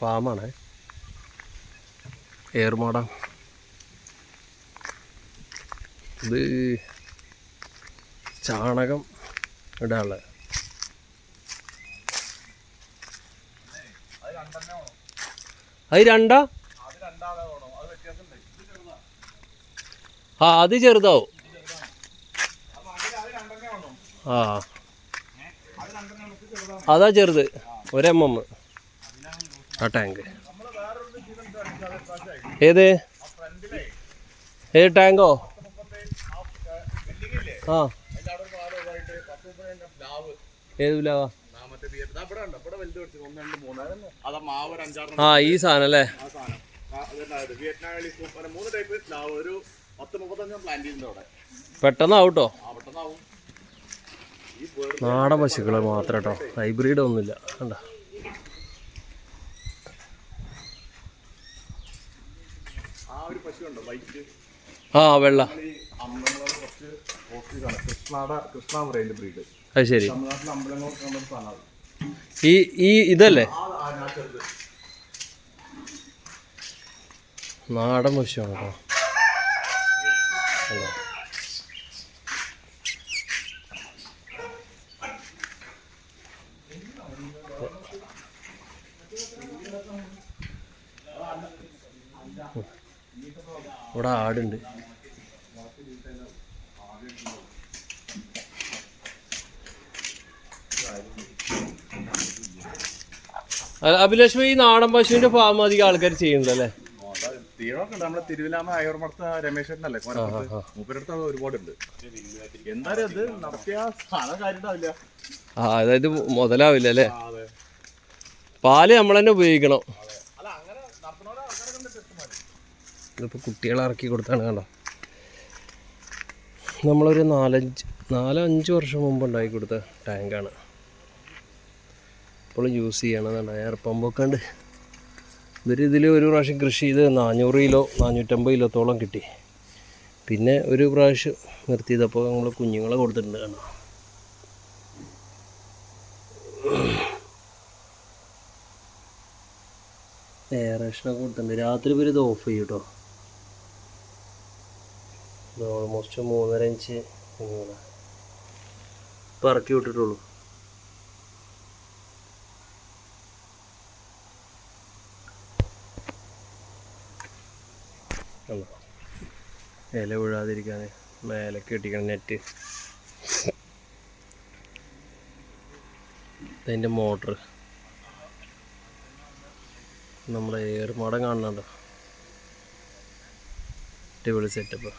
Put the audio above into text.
ഫാമാണ്. ഏർമാട ഇത് ചാണകം ഇടാനുള്ള. അത് രണ്ടാ? ആ അത് ചെറുതാവും. ആ. അതാ ചെറുത്. ഒരു എം എം ആ ടാങ്ക് ഏത്? ഏത് ടാങ്കോ ആ. ഏത് ആ ഈ സാധനം അല്ലേ? പെട്ടെന്നാവട്ടോ. നാടൻ പശുക്കൾ മാത്രം കേട്ടോ. ഹൈബ്രിഡ് ഒന്നുമില്ല. കണ്ട ആ ഒരു പശു ഉണ്ടോ വൈറ്റ് ആ വെള്ള ഈ അമ്പലങ്ങളെ കുറച്ച് ഓഫീസാണ് കൃഷ്ണാട കൃഷ്ണ പറയുന്ന ബ്രീഡ്. അത് ശരി. ഈ ഈ ഇതല്ലേ? ആ ആ, നാടൻ പശുവാണ്? കേട്ടോ? ഇവിടെ ആടുണ്ട്. അഭിലക്ഷ്മി ഈ നാടൻ പശുവിന്റെ ഫാം അധികം ആൾക്കാർ ചെയ്യുന്നുണ്ടല്ലേ തീരമൊക്കെ ഉണ്ട്. നമ്മളെ തിരുവിലാമ അയ്യോർമടുത്ത രമേശേട്ടനല്ലേ കോരപ്പുറത്ത് മൂപ്പരടുത്ത് അത് ഒരുപാടുണ്ട്. എന്തായാലും അത് നടത്തിയ സാധനം കാര്യണ്ടാവില്ല ആ അതായത് മുതലാവില്ല അല്ലേ? പാൽ നമ്മൾ തന്നെ ഉപയോഗിക്കണം ഇതിപ്പോൾ കുട്ടികളെ ഇറക്കി കൊടുത്താണ് കണ്ടോ? നമ്മളൊരു നാലഞ്ച് നാലോ അഞ്ച് വർഷം മുമ്പ് ഉണ്ടാക്കി കൊടുത്ത ടാങ്കാണ് ഇപ്പോഴും യൂസ് ചെയ്യണമെന്നുണ്ട് എയർ പമ്പൊക്കെ ഉണ്ട് ഇതൊരു ഇതിൽ ഒരു പ്രാവശ്യം കൃഷി ചെയ്ത് നാനൂറ് കിലോ നാനൂറ്റമ്പത് കിലോത്തോളം കിട്ടി. പിന്നെ ഒരു പ്രാവശ്യം നിർത്തിയതപ്പോൾ നമ്മൾ കുഞ്ഞുങ്ങളെ കൊടുത്തിട്ടുണ്ട് കണ്ടോ? എയറേഷനൊക്കെ കൊടുത്തിട്ടുണ്ട്. രാത്രി ഇവർ ഇത് ഓഫ് ചെയ്യൂട്ടോ ഓൾമോസ്റ്റ് മൂന്നര ഇഞ്ച് ഇപ്പം ഇറക്കി വിട്ടിട്ടുള്ളൂ? ഇല വീഴാതിരിക്കാൻ മേലെ കെട്ടിക്കണം നെറ്റ് ഇതിന്റെ മോട്ടർ. നമ്മുടെ ഏർമാടം കാണുന്നുണ്ടോ? അടിപൊളി സെറ്റപ്പ്